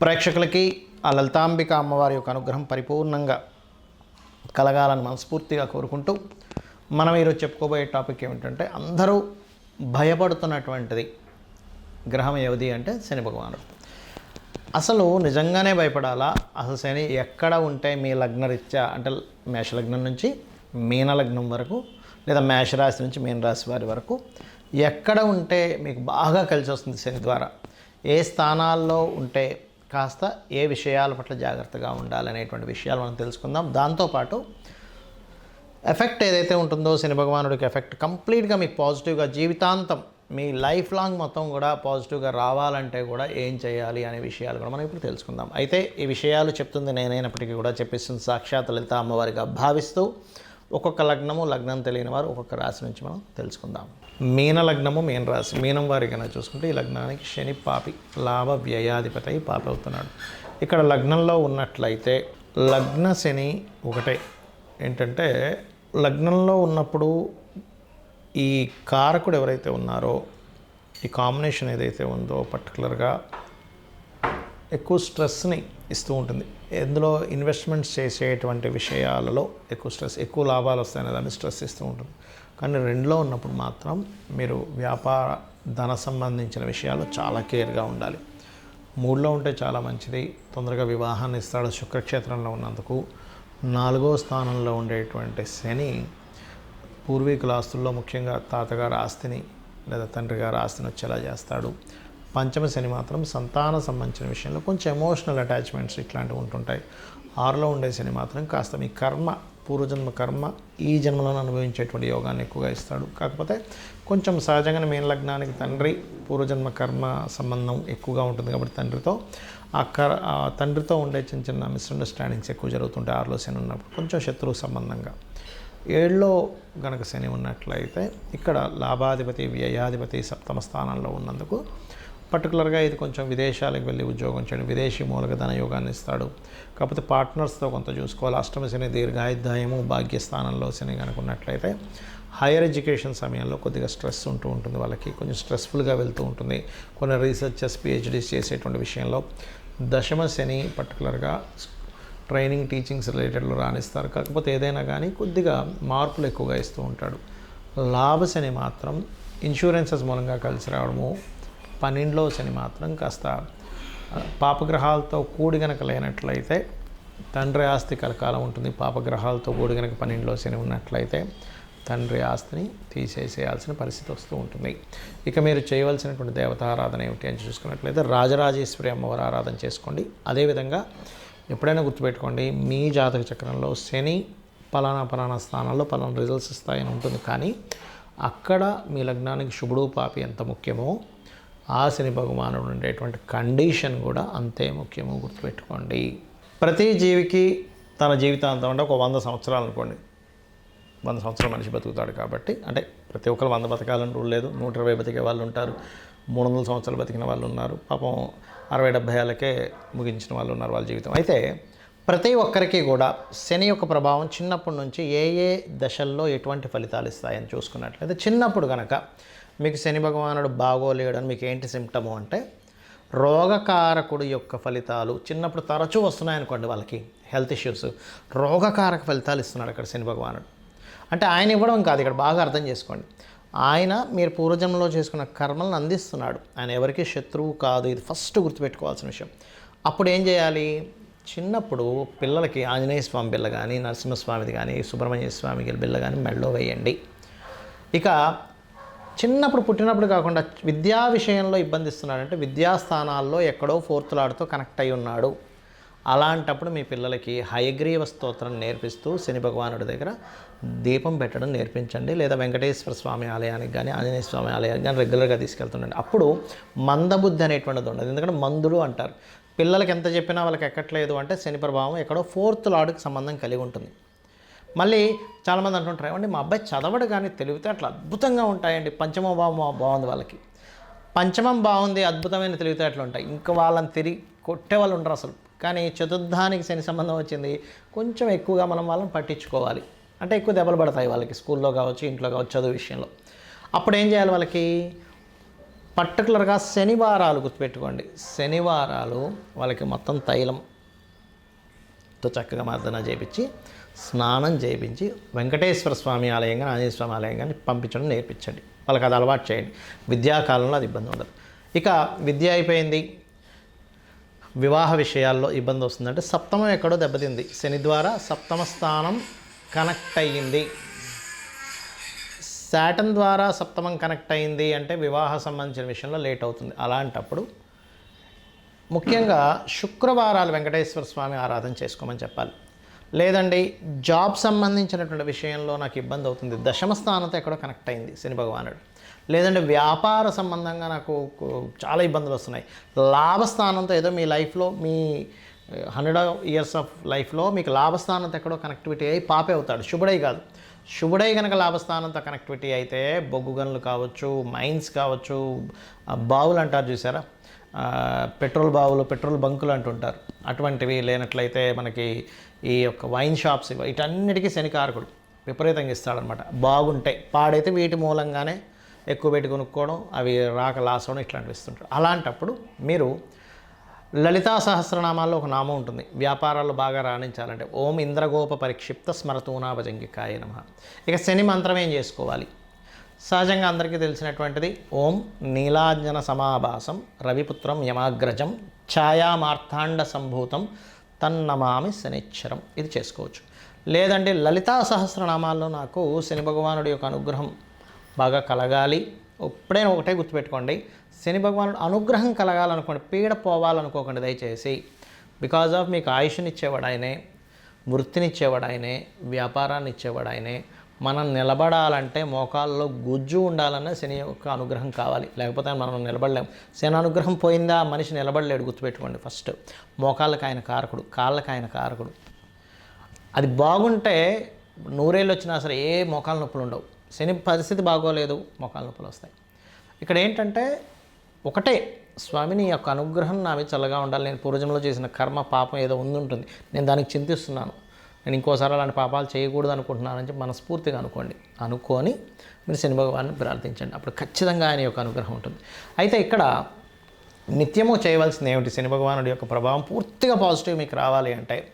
ప్రేక్షకులకి ఆ లలితాంబిక అమ్మవారి యొక్క అనుగ్రహం పరిపూర్ణంగా కలగాలని మనస్ఫూర్తిగా కోరుకుంటూ మనం ఈరోజు చెప్పుకోబోయే టాపిక్ ఏమిటంటే అందరూ భయపడుతున్నటువంటిది. గ్రహం ఏది అంటే శని భగవానుడు. అసలు నిజంగానే భయపడాలా? అసలు శని ఎక్కడ ఉంటే మీ లగ్నరీత్యా అంటే మేషలగ్నం నుంచి మీన లగ్నం వరకు లేదా మేషరాశి నుంచి మీనరాశి వారి వరకు ఎక్కడ ఉంటే మీకు బాగా కలిసి వస్తుంది శని ద్వారా? ఏ స్థానాల్లో ఉంటే కాస్త ఏ విషయాల పట్ల జాగ్రత్తగా ఉండాలనేటువంటి విషయాలు మనం తెలుసుకుందాం. దాంతోపాటు ఎఫెక్ట్ ఏదైతే ఉంటుందో శని భగవానుడికి ఎఫెక్ట్ కంప్లీట్గా మీకు పాజిటివ్గా జీవితాంతం మీ లైఫ్ లాంగ్ మొత్తం కూడా పాజిటివ్గా రావాలంటే కూడా ఏం చేయాలి అనే విషయాలు కూడా మనం ఇప్పుడు తెలుసుకుందాం. అయితే ఈ విషయాలు చెప్తుంది నేనైనప్పటికీ కూడా చెప్పిస్తుంది సాక్షాత్ లలిత అమ్మవారిగా భావిస్తూ ఒక్కొక్క లగ్నము లగ్నం తెలియని వారు ఒక్కొక్క రాశి నుంచి మనం తెలుసుకుందాం. మీన లగ్నము మీన రాశి. మీనం వారి కనుక చూసుకుంటే ఈ లగ్నానికి శని పాపి లాభ వ్యయాధిపతి అయి పాపి అవుతున్నాడు. ఇక్కడ లగ్నంలో ఉన్నట్లయితే లగ్న శని ఒకటే. ఏంటంటే లగ్నంలో ఉన్నప్పుడు ఈ కారకుడు ఎవరైతే ఉన్నారో ఈ కాంబినేషన్ ఏదైతే ఉందో పర్టికులర్గా ఎక్కువ స్ట్రెస్ని ఇస్తూ ఉంటుంది. ఎందులో ఇన్వెస్ట్మెంట్స్ చేసేటువంటి విషయాలలో ఎక్కువ స్ట్రెస్ ఎక్కువ లాభాలు వస్తాయనే దాన్ని స్ట్రెస్ ఇస్తూ ఉంటుంది. కానీ రెండులో ఉన్నప్పుడు మాత్రం మీరు వ్యాపార ధన సంబంధించిన విషయాలు చాలా కేర్గా ఉండాలి. మూడులో ఉంటే చాలా మంచిది. తొందరగా వివాహాన్ని ఇస్తాడు శుక్రక్షేత్రంలో ఉన్నందుకు. నాలుగో స్థానంలో ఉండేటువంటి శని పూర్వీకుల ఆస్తుల్లో ముఖ్యంగా తాతగారి ఆస్తిని లేదా తండ్రి గారి ఆస్తిని వచ్చేలా చేస్తాడు. పంచమ శని మాత్రం సంతాన సంబంధించిన విషయంలో కొంచెం ఎమోషనల్ అటాచ్మెంట్స్ ఇట్లాంటివి ఉంటుంటాయి. ఆరులో ఉండే శని మాత్రం కాస్త మీ కర్మ పూర్వజన్మ కర్మ ఈ జన్మలను అనుభవించేటువంటి యోగాన్ని ఎక్కువగా ఇస్తాడు. కాకపోతే కొంచెం సహజంగానే మీన లగ్నానికి తండ్రి పూర్వజన్మ కర్మ సంబంధం ఎక్కువగా ఉంటుంది కాబట్టి తండ్రితో ఆ కర్ ఆ తండ్రితో ఉండే చిన్న చిన్న మిస్అండర్స్టాండింగ్స్ ఎక్కువ జరుగుతుంటాయి ఆరులో శని ఉన్నప్పుడు. కొంచెం శత్రువు సంబంధంగా. ఏళ్ళలో గనక శని ఉన్నట్లయితే ఇక్కడ లాభాధిపతి వ్యయాధిపతి సప్తమ స్థానంలో ఉన్నందుకు పర్టికులర్గా ఇది కొంచెం విదేశాలకు వెళ్ళి ఉద్యోగం చేయడం విదేశీ మూలక ధన యోగాన్ని ఇస్తాడు. కాకపోతే పార్ట్నర్స్తో కొంత చూసుకోవాలి. అష్టమ శని దీర్ఘాయుద్ధాయము భాగ్యస్థానంలో శని కనుకున్నట్లయితే హైయర్ ఎడ్యుకేషన్ సమయంలో కొద్దిగా స్ట్రెస్ ఉంటూ ఉంటుంది వాళ్ళకి. కొంచెం స్ట్రెస్ఫుల్గా వెళ్తూ ఉంటుంది. కొన్ని రీసెర్చర్స్ పిహెచ్డీస్ చేసేటువంటి విషయంలో దశమ శని పర్టికులర్గా ట్రైనింగ్ టీచింగ్స్ రిలేటెడ్లో రాణిస్తారు. కాకపోతే ఏదైనా కానీ కొద్దిగా మార్పులు ఎక్కువగా ఇస్తూ ఉంటాడు. లాభశని మాత్రం ఇన్సూరెన్సెస్ మూలంగా కలిసి రావడము పన్నెండులో శని మాత్రం కాస్త పాపగ్రహాలతో కూడి గనక లేనట్లయితే తండ్రి ఆస్తి కలకాలం ఉంటుంది. పాపగ్రహాలతో కూడి గనక పన్నెండులో శని ఉన్నట్లయితే తండ్రి ఆస్తిని తీసేసేయాల్సిన పరిస్థితి వస్తూ ఉంటుంది. ఇక మీరు చేయవలసినటువంటి దేవతారాధన ఏమిటి అని చూసుకున్నట్లయితే రాజరాజేశ్వరి అమ్మవారి ఆరాధన చేసుకోండి. అదేవిధంగా ఎప్పుడైనా గుర్తుపెట్టుకోండి మీ జాతక చక్రంలో శని పలానా పలానా స్థానాల్లో పలానా రిజల్ట్స్ ఇస్తాయని ఉంటుంది. కానీ అక్కడ మీ లగ్నానికి శుభుడు పాపి ఎంత ముఖ్యమో ఆ శని భగవానుడు ఉండేటువంటి కండిషన్ కూడా అంతే ముఖ్యమో గుర్తుపెట్టుకోండి. ప్రతి జీవికి తన జీవితాంతం అంటే ఒక వంద సంవత్సరాలు అనుకోండి. వంద సంవత్సరాలు మనిషి బతుకుతాడు కాబట్టి అంటే ప్రతి ఒక్కరు వంద బతకాలని రూల్ లేదు. నూట ఇరవై బతికే వాళ్ళు ఉంటారు. మూడు వందల సంవత్సరాలు బతికిన వాళ్ళు ఉన్నారు. పాపం అరవై డెబ్భై ఏళ్ళకే ముగించిన వాళ్ళు ఉన్నారు వాళ్ళ జీవితం. అయితే ప్రతి ఒక్కరికి కూడా శని యొక్క ప్రభావం చిన్నప్పటి నుంచి ఏ ఏ దశల్లో ఎటువంటి ఫలితాలు ఇస్తాయని చూసుకున్నట్లయితే చిన్నప్పుడు కనుక మీకు శని భగవానుడు బాగోలేడని మీకు ఏంటి సిమ్టము అంటే రోగకారకుడు యొక్క ఫలితాలు చిన్నప్పుడు తరచూ వస్తున్నాయనుకోండి వాళ్ళకి హెల్త్ ఇష్యూస్ రోగకారక ఫలితాలు ఇస్తున్నాడు అక్కడ శని భగవానుడు. అంటే ఆయన ఇవ్వడం కాదు ఇక్కడ బాగా అర్థం చేసుకోండి. ఆయన మీరు పూర్వజన్మలో చేసుకున్న కర్మలను అందిస్తున్నాడు. ఆయన ఎవరికి శత్రువు కాదు ఇది ఫస్ట్ గుర్తుపెట్టుకోవాల్సిన విషయం. అప్పుడు ఏం చేయాలి? చిన్నప్పుడు పిల్లలకి ఆంజనేయ స్వామి బిల్ల కానీ నరసింహస్వామిది కానీ సుబ్రహ్మణ్య స్వామి బిల్ల కానీ మెడలో వేయండి. ఇక చిన్నప్పుడు పుట్టినప్పుడు కాకుండా విద్యా విషయంలో ఇబ్బంది ఇస్తున్నాడంటే విద్యాస్థానాల్లో ఎక్కడో ఫోర్త్ లాడ్తో కనెక్ట్ అయి ఉన్నాడు. అలాంటప్పుడు మీ పిల్లలకి హయగ్రీవ స్తోత్రం నేర్పిస్తూ శని భగవానుడి దగ్గర దీపం పెట్టడం నేర్పించండి. లేదా వెంకటేశ్వర స్వామి ఆలయానికి కానీ ఆంజనేయ స్వామి ఆలయానికి కానీ రెగ్యులర్గా తీసుకెళ్తుండండి. అప్పుడు మందబుద్ధి అనేటువంటిది ఉండదు. ఎందుకంటే మందులు అంటారు. పిల్లలకి ఎంత చెప్పినా వాళ్ళకి ఎక్కట్లేదు అంటే శని ప్రభావం ఎక్కడో ఫోర్త్ లాడ్కి సంబంధం కలిగి ఉంటుంది. మళ్ళీ చాలామంది అంటుంటారు ఏమండి మా అబ్బాయి చదవడు కానీ తెలివితేటలు అద్భుతంగా ఉంటాయండి. పంచమ భావం బాగుంది వాళ్ళకి. పంచమం బాగుంది అద్భుతమైన తెలివితేటలు ఉంటాయి. ఇంకా వాళ్ళని తిరిగి కొట్టే వాళ్ళు ఉండరు అసలు. కానీ చతుర్థానికి శని సంబంధం వచ్చింది కొంచెం ఎక్కువగా మనం వాళ్ళని పట్టించుకోవాలి. అంటే ఎక్కువ దెబ్బలు పడతాయి వాళ్ళకి స్కూల్లో కావచ్చు ఇంట్లో కావచ్చు చదువు విషయంలో. అప్పుడు ఏం చేయాలి వాళ్ళకి? పర్టికులర్గా శనివారాలు గుర్తుపెట్టుకోండి. శనివారాలు వాళ్ళకి మొత్తం తైలం తో చక్కగా మర్దన చేపించి స్నానం చేయించి వెంకటేశ్వర స్వామి ఆలయం కానీ ఆంజనేయ స్వామి ఆలయం కానీ పంపించడం నేర్పించండి. వాళ్ళకి అది అలవాటు చేయండి. విద్యాకాలంలో అది ఇబ్బంది ఉండదు. ఇక విద్య అయిపోయింది. వివాహ విషయాల్లో ఇబ్బంది వస్తుందంటే సప్తమం ఎక్కడో దెబ్బతింది. శని ద్వారా సప్తమ స్థానం కనెక్ట్ అయ్యింది. శాటన్ ద్వారా సప్తమం కనెక్ట్ అయింది అంటే వివాహ సంబంధించిన విషయంలో లేట్ అవుతుంది. అలాంటప్పుడు ముఖ్యంగా శుక్రవారాలు వెంకటేశ్వర స్వామి ఆరాధన చేసుకోమని చెప్పాలి. లేదండి జాబ్ సంబంధించినటువంటి విషయంలో నాకు ఇబ్బంది అవుతుంది. దశమ స్థానంతో ఎక్కడో కనెక్ట్ అయింది శని భగవానుడు. లేదంటే వ్యాపార సంబంధంగా నాకు చాలా ఇబ్బందులు వస్తున్నాయి. లాభస్థానంతో ఏదో మీ లైఫ్లో మీ హండ్రెడ్ ఇయర్స్ ఆఫ్ లైఫ్లో మీకు లాభస్థానంతో ఎక్కడో కనెక్టివిటీ అయ్యి పాపే అవుతాడు. శుభుడై కాదు. శుభుడై కనుక లాభస్థానంతో కనెక్టివిటీ అయితే బొగ్గు గనులు కావచ్చు మైన్స్ కావచ్చు బావులు అంటారు చూసారా? పెట్రోల్ బావులు పెట్రోల్ బంకులు అంటుంటారు. అటువంటివి లేనట్లయితే మనకి ఈ యొక్క వైన్ షాప్స్ ఇవి వీటన్నిటికీ శనికారకుడు విపరీతంగా ఇస్తాడనమాట బాగుంటాయి. పాడైతే వీటి మూలంగానే ఎక్కువ పెట్టి కొనుక్కోవడం అవి రాక లాస్ అవడం ఇట్లాంటివి ఇస్తుంటారు. అలాంటప్పుడు మీరు లలితా సహస్రనామాల్లో ఒక నామం ఉంటుంది. వ్యాపారాలు బాగా రాణించాలంటే ఓం ఇంద్రగోప పరిక్షిప్త స్మరతూనాభజంగికాయ నమ. ఇక శని మంత్రం ఏం చేసుకోవాలి? సహజంగా అందరికీ తెలిసినటువంటిది ఓం నీలాంజన సమాభాసం రవిపుత్రం యమాగ్రజం ఛాయామార్థాండ సంభూతం తన్నమామి శనిచ్చరం. ఇది చేసుకోవచ్చు. లేదంటే లలితా సహస్రనామాల్లో నాకు శని భగవానుడి యొక్క అనుగ్రహం బాగా కలగాలి. ఎప్పుడైనా ఒకటే గుర్తుపెట్టుకోండి. శని భగవానుడు అనుగ్రహం కలగాలనుకోండి పీడ పోవాలనుకోకండి దయచేసి. బికాజ్ ఆఫ్ మీకు ఆయుష్నిచ్చేవాడు ఆయనే వృత్తినిచ్చేవాడు ఆయనే వ్యాపారాన్ని ఇచ్చేవాడు ఆయనే మనం నిలబడాలంటే మోకాల్లో గుజ్జు ఉండాలన్న శని యొక్క అనుగ్రహం కావాలి. లేకపోతే మనం నిలబడలేము శని అనుగ్రహం పోయిందా? మనిషి నిలబడలేడు. గుర్తుపెట్టుకోండి ఫస్ట్. మోకాళ్ళకి ఆయన కారకుడు. కాళ్ళకి ఆయన కారకుడు. అది బాగుంటే నూరేళ్ళు వచ్చినా సరే ఏ మోకాళ్ళ నొప్పులు ఉండవు. శని పరిస్థితి బాగోలేదు మోకాల నొప్పులు వస్తాయి. ఇక్కడ ఏంటంటే ఒకటే స్వామిని యొక్క అనుగ్రహం నా మీద చల్లగా ఉండాలి. నేను పూర్వజంలో చేసిన కర్మ పాపం ఏదో ఉండుంటుంది నేను దానికి చింతిస్తున్నాను. నేను ఇంకోసారి అలాంటి పాపాలు చేయకూడదు అనుకుంటున్నానని చెప్పి మనస్ఫూర్తిగా అనుకోండి. అనుకొని మీరు శని భగవాన్ని ప్రార్థించండి. అప్పుడు ఖచ్చితంగా ఆయన యొక్క అనుగ్రహం ఉంటుంది. అయితే ఇక్కడ నిత్యము చేయవలసింది ఏమిటి? శని భగవానుడి యొక్క ప్రభావం పూర్తిగా పాజిటివ్ మీకు రావాలి అంటే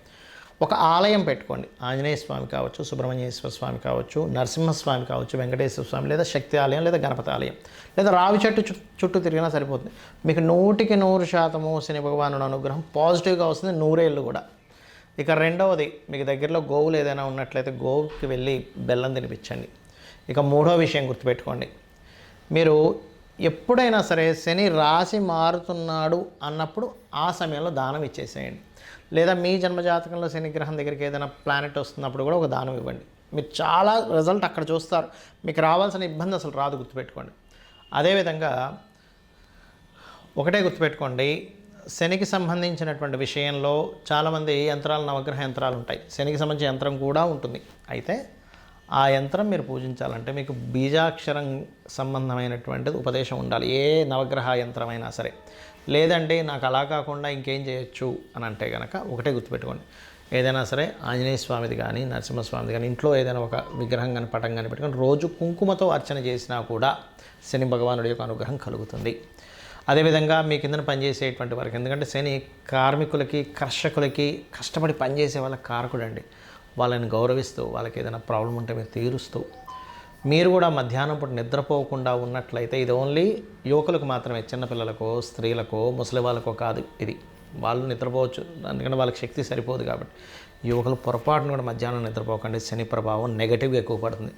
ఒక ఆలయం పెట్టుకోండి. ఆంజనేయ స్వామి కావచ్చు సుబ్రహ్మణ్యేశ్వర స్వామి కావచ్చు నరసింహస్వామి కావచ్చు వెంకటేశ్వర స్వామి లేదా శక్తి ఆలయం లేదా గణపతి ఆలయం లేదా రావి చెట్టు చుట్టూ తిరిగినా సరిపోతుంది. మీకు నూటికి నూరు శాతము శని భగవానుడు అనుగ్రహం పాజిటివ్గా వస్తుంది నూరేళ్ళు కూడా. ఇక రెండవది మీకు దగ్గరలో గోవులు ఏదైనా ఉన్నట్లయితే గోవుకి వెళ్ళి బెల్లం తినిపించండి. ఇక మూడో విషయం గుర్తుపెట్టుకోండి. మీరు ఎప్పుడైనా సరే శని రాశి మారుతున్నాడు అన్నప్పుడు ఆ సమయంలో దానం ఇచ్చేసేయండి. లేదా మీ జన్మజాతకంలో శనిగ్రహం దగ్గరికి ఏదైనా ప్లానెట్ వస్తున్నప్పుడు కూడా ఒక దానం ఇవ్వండి. మీరు చాలా రిజల్ట్ అక్కడ చూస్తారు. మీకు రావాల్సిన ఇబ్బంది అసలు రాదు గుర్తుపెట్టుకోండి. అదేవిధంగా ఒకటే గుర్తుపెట్టుకోండి శనికి సంబంధించినటువంటి విషయంలో చాలామంది యంత్రాలు నవగ్రహ యంత్రాలు ఉంటాయి. శనికి సంబంధించిన యంత్రం కూడా ఉంటుంది. అయితే ఆ యంత్రం మీరు పూజించాలంటే మీకు బీజాక్షరం సంబంధమైనటువంటిది ఉపదేశం ఉండాలి. ఏ నవగ్రహ యంత్రమైనా సరే. లేదంటే నాకు అలా కాకుండా ఇంకేం చేయొచ్చు అని అంటే కనుక ఒకటే గుర్తుపెట్టుకోండి. ఏదైనా సరే ఆంజనేయ స్వామిది కానీ నరసింహస్వామిది కానీ ఇంట్లో ఏదైనా ఒక విగ్రహం కానీ పటం కానీ పెట్టుకొని రోజు కుంకుమతో అర్చన చేసినా కూడా శని భగవానుడి యొక్క అనుగ్రహం కలుగుతుంది. అదేవిధంగా మీ కిందన పనిచేసేటువంటి వారికి ఎందుకంటే శని కార్మికులకి కర్షకులకి కష్టపడి పనిచేసే వాళ్ళ కారకుడండి. వాళ్ళని గౌరవిస్తూ వాళ్ళకి ఏదైనా ప్రాబ్లం ఉంటే మీరు తీరుస్తూ మీరు కూడా మధ్యాహ్నం పూట నిద్రపోకుండా ఉన్నట్లయితే ఇది ఓన్లీ యువకులకు మాత్రమే చిన్నపిల్లలకో స్త్రీలకో ముసలి వాళ్ళకో కాదు ఇది. వాళ్ళు నిద్రపోవచ్చు అందుకని వాళ్ళకి శక్తి సరిపోదు కాబట్టి. యువకులు పొరపాటును కూడా మధ్యాహ్నం నిద్రపోకండి శని ప్రభావం నెగటివ్గా ఎక్కువ పడుతుంది.